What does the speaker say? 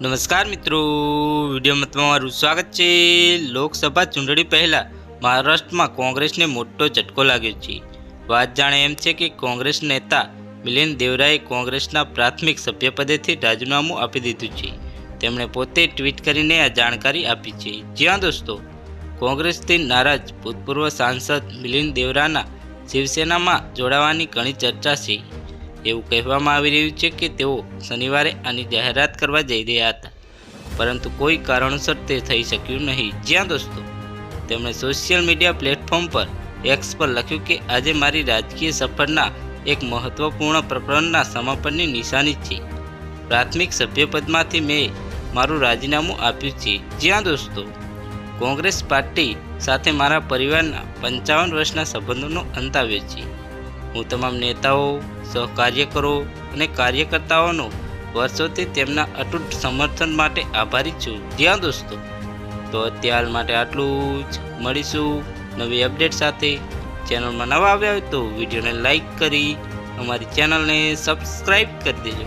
નમસ્કાર મિત્રો, વિડીયોમાં તમારું સ્વાગત છે. લોકસભા ચૂંટણી પહેલાં મહારાષ્ટ્રમાં કોંગ્રેસને મોટો ઝટકો લાગ્યો છે. વાત જાણે એમ છે કે કોંગ્રેસ નેતા મિલિંદ દેવરાએ કોંગ્રેસના પ્રાથમિક સભ્યપદેથી રાજીનામું આપી દીધું છે. તેમણે પોતે ટ્વીટ કરીને આ જાણકારી આપી છે. જ્યાં દોસ્તો, કોંગ્રેસથી નારાજ ભૂતપૂર્વ સાંસદ મિલિંદ દેવરાના શિવસેનામાં જોડાવાની ઘણી ચર્ચા છે. એવું કહેવામાં આવી રહ્યું છે કે તેઓ શનિવારે આની જાહેરાત કરવા જઈ રહ્યા હતા. પરંતુ કોઈ કારણોસર તે થઈ શક્યું નહીં. જ્યાં દોસ્તો, તેમણે સોશિયલ મીડિયા પ્લેટફોર્મ પર એક્સ પર લખ્યું કે આજે મારી રાજકીય સફરના એક મહત્વપૂર્ણ પ્રકરણના સમાપનની નિશાની છે. પ્રાથમિક સભ્યપદમાંથી મેં મારું રાજીનામું આપ્યું છે. જ્યાં દોસ્તો, કોંગ્રેસ પાર્ટી સાથે મારા પરિવારના પંચાવન વર્ષના સંબંધોનો અંત આવ્યો છે. હું તમામ નેતાઓ સહકાર્યકરો અને કાર્યકર્તાઓનો વર્ષોથી તેમના અતૂટ સમર્થન માટે આભારી છું. જ્યાં દોસ્તો. તો અત્યાર માટે આટલું જ. મળીશું નવી અપડેટ સાથે. ચેનલમાં નવા આવ્યા હોય તો વિડીયોને લાઈક કરી, અમારી ચેનલને સબસ્ક્રાઈબ કરી દેજો.